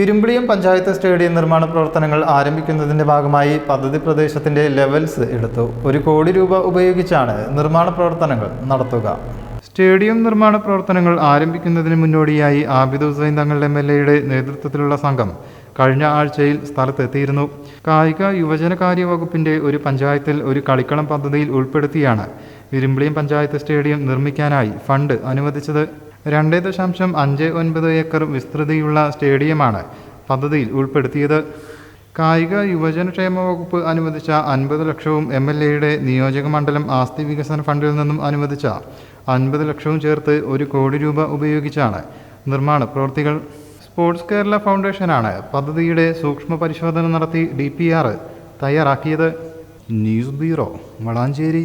Irimbiliyam panchayat stadium നിർമ്മാണ പ്രവർത്തനങ്ങൾ ആരംഭിക്കുന്നതിന്റെ ഭാഗമായി പദ്ധതി പ്രദേശത്തിന്റെ ലെവൽസ് എടുത്തു. ഒരു കോടി രൂപ ഉപയോഗിച്ചാണ് നിർമ്മാണ പ്രവർത്തനങ്ങൾ നടത്തുക. സ്റ്റേഡിയം നിർമ്മാണ പ്രവർത്തനങ്ങൾ ആരംഭിക്കുന്നതിന് മുന്നോടിയായി ആബിദ് ഹുസൈൻ തങ്ങളുടെ എം എൽ എയുടെ നേതൃത്വത്തിലുള്ള സംഘം കഴിഞ്ഞ ആഴ്ചയിൽ സ്ഥലത്തെത്തിയിരുന്നു. കായിക യുവജനകാര്യ വകുപ്പിന്റെ ഒരു പഞ്ചായത്തിൽ ഒരു കളിക്കളം പദ്ധതിയിൽ ഉൾപ്പെടുത്തിയാണ് ഇരുമ്പിളിയം പഞ്ചായത്ത് സ്റ്റേഡിയം നിർമ്മിക്കാനായി ഫണ്ട് അനുവദിച്ചത്. രണ്ട് ദശാംശം അഞ്ച് ഒൻപത് ഏക്കർ വിസ്തൃതിയുള്ള സ്റ്റേഡിയമാണ് പദ്ധതിയിൽ ഉൾപ്പെടുത്തിയത്. കായിക യുവജനക്ഷേമ വകുപ്പ് അനുവദിച്ച അൻപത് ലക്ഷവും എം എൽ എയുടെ നിയോജക മണ്ഡലം ആസ്തി വികസന ഫണ്ടിൽ നിന്നും അനുവദിച്ച അൻപത് ലക്ഷവും ചേർത്ത് ഒരു കോടി രൂപ ഉപയോഗിച്ചാണ് നിർമ്മാണ പ്രവൃത്തികൾ. സ്പോർട്സ് കേരള ഫൗണ്ടേഷനാണ് പദ്ധതിയുടെ സൂക്ഷ്മ പരിശോധന നടത്തി ഡി തയ്യാറാക്കിയത്. News bureau Valanchery.